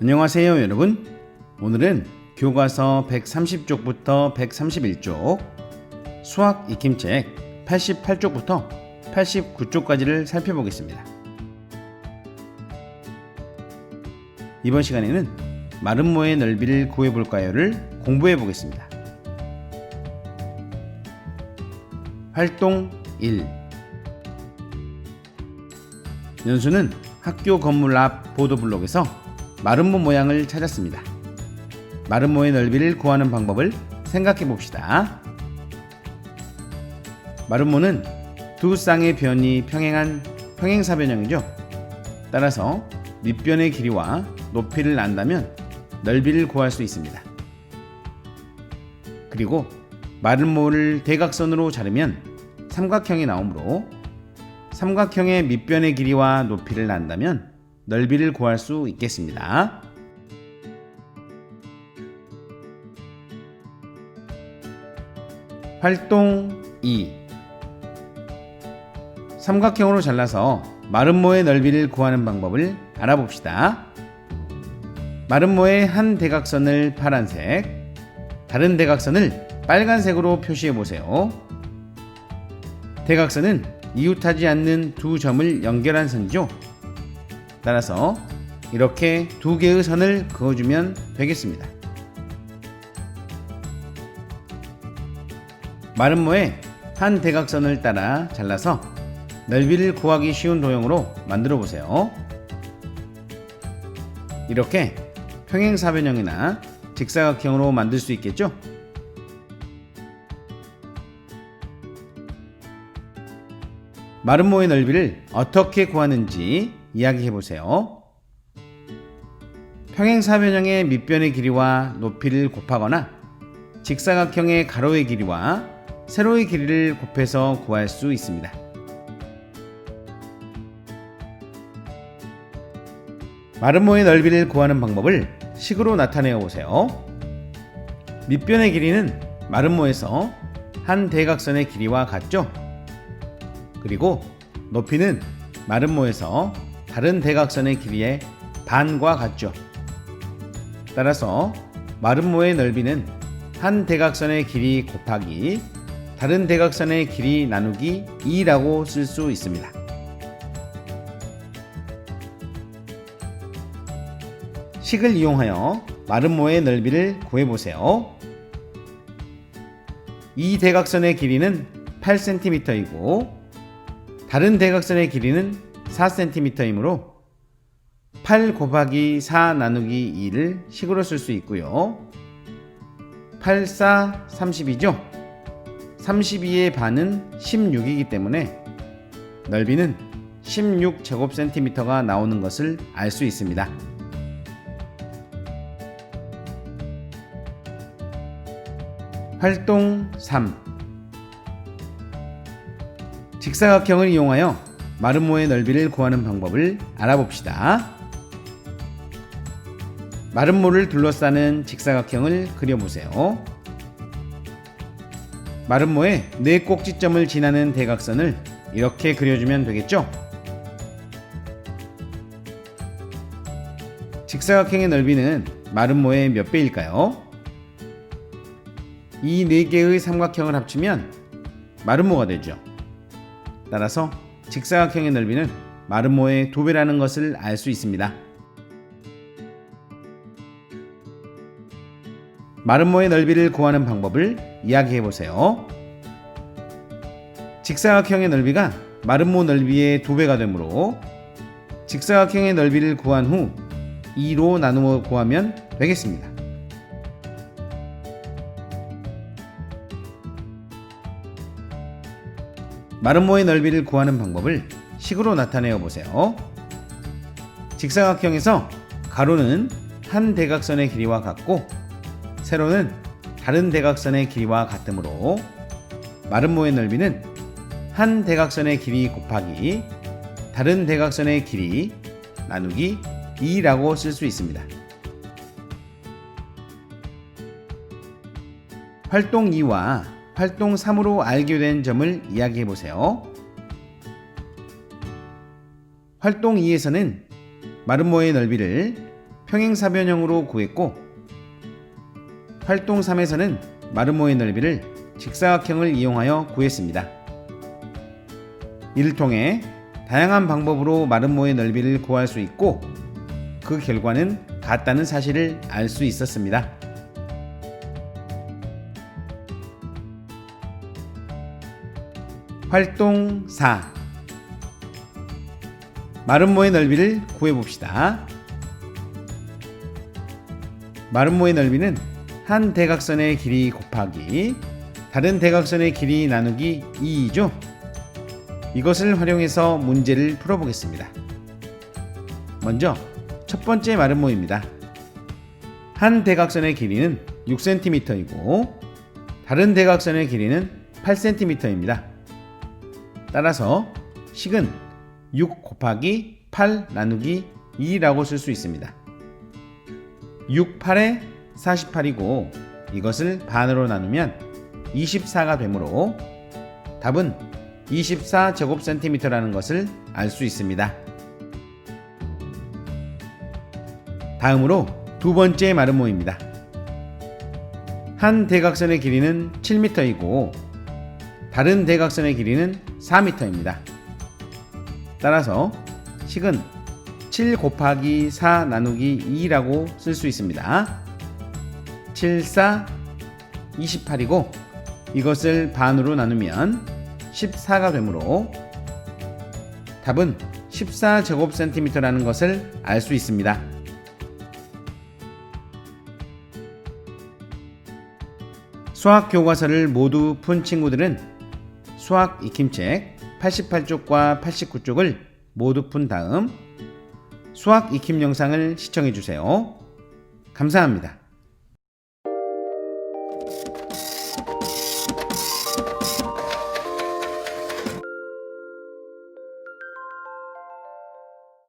안녕하세요 여러분. 오늘은 교과서 130쪽부터 131쪽 수학 익힘책 88쪽부터 89쪽까지를 살펴보겠습니다. 이번 시간에는 마름모의 넓이를 구해볼까요를 공부해 보겠습니다. 활동 1 연수는 학교 건물 앞 보도블록에서 마름모 모양을 찾았습니다. 마름모의 넓이를 구하는 방법을 생각해 봅시다. 마름모는 두 쌍의 변이 평행한 평행사변형이죠. 따라서 밑변의 길이와 높이를 안다면 넓이를 구할 수 있습니다. 그리고 마름모를 대각선으로 자르면 삼각형이 나오므로 삼각형의 밑변의 길이와 높이를 안다면 넓이를 구할 수 있겠습니다. 활동 2 삼각형으로 잘라서 마름모의 넓이를 구하는 방법을 알아봅시다. 마름모의 한 대각선을 파란색, 다른 대각선을 빨간색으로 표시해 보세요. 대각선은 이웃하지 않는 두 점을 연결한 선이죠. 따라서 이렇게 두 개의 선을 그어주면 되겠습니다. 마름모의 한 대각선을 따라 잘라서 넓이를 구하기 쉬운 도형으로 만들어 보세요. 이렇게 평행사변형이나 직사각형으로 만들 수 있겠죠? 마름모의 넓이를 어떻게 구하는지 이야기해 보세요. 평행사변형의 밑변의 길이와 높이를 곱하거나 직사각형의 가로의 길이와 세로의 길이를 곱해서 구할 수 있습니다. 마름모의 넓이를 구하는 방법을 식으로 나타내어 보세요. 밑변의 길이는 마름모에서 한 대각선의 길이와 같죠? 그리고 높이는 마름모에서 다른 대각선의 길이의 반과 같죠. 따라서 마름모의 넓이는 한 대각선의 길이 곱하기 다른 대각선의 길이 나누기 2라고 쓸 수 있습니다. 식을 이용하여 마름모의 넓이를 구해보세요. 이 대각선의 길이는 8cm이고 다른 대각선의 길이는 4cm이므로 8 곱하기 4 나누기 2를 식으로 쓸 수 있고요. 8, 4, 30이죠? 32의 반은 16이기 때문에 넓이는 16제곱센티미터가 나오는 것을 알 수 있습니다. 활동 3 직사각형을 이용하여 마름모의 넓이를 구하는 방법을 알아봅시다. 마름모를 둘러싸는 직사각형을 그려보세요. 마름모의 네 꼭지점을 지나는 대각선을 이렇게 그려주면 되겠죠? 직사각형의 넓이는 마름모의 몇 배일까요? 이 네 개의 삼각형을 합치면 마름모가 되죠. 따라서 직사각형의 넓이는 마름모의 두 배라는 것을 알 수 있습니다. 마름모의 넓이를 구하는 방법을 이야기해 보세요. 직사각형의 넓이가 마름모 넓이의 두 배가 되므로 직사각형의 넓이를 구한 후 2로 나누어 구하면 되겠습니다. 마름모의 넓이를 구하는 방법을 식으로 나타내어 보세요. 직사각형에서 가로는 한 대각선의 길이와 같고 세로는 다른 대각선의 길이와 같으므로 마름모의 넓이는 한 대각선의 길이 곱하기 다른 대각선의 길이 나누기 2라고 쓸 수 있습니다. 활동 2와 활동 3으로 알게 된 점을 이야기해 보세요. 활동 2에서는 마름모의 넓이를 평행사변형으로 구했고 활동 3에서는 마름모의 넓이를 직사각형을 이용하여 구했습니다. 이를 통해 다양한 방법으로 마름모의 넓이를 구할 수 있고 그 결과는 같다는 사실을 알 수 있었습니다. 활동 4 마름모의 넓이를 구해봅시다. 마름모의 넓이는 한 대각선의 길이 곱하기 다른 대각선의 길이 나누기 2이죠. 이것을 활용해서 문제를 풀어보겠습니다. 먼저 첫 번째 마름모입니다. 한 대각선의 길이는 6cm이고 다른 대각선의 길이는 8cm입니다. 따라서 식은 6 곱하기 8 나누기 2라고 쓸 수 있습니다. 6, 8에 48이고 이것을 반으로 나누면 24가 되므로 답은 24 제곱센티미터라는 것을 알 수 있습니다. 다음으로 두 번째 마름모입니다. 한 대각선의 길이는 7m이고 다른 대각선의 길이는 4m입니다. 따라서 식은 7 곱하기 4 나누기 2라고 쓸 수 있습니다. 7, 4, 28이고 이것을 반으로 나누면 14가 되므로 답은 14제곱센티미터라는 것을 알 수 있습니다. 수학 교과서를 모두 푼 친구들은 수학 익힘책 88쪽과 89쪽을 모두 푼 다음 수학 익힘 영상을 시청해 주세요. 감사합니다.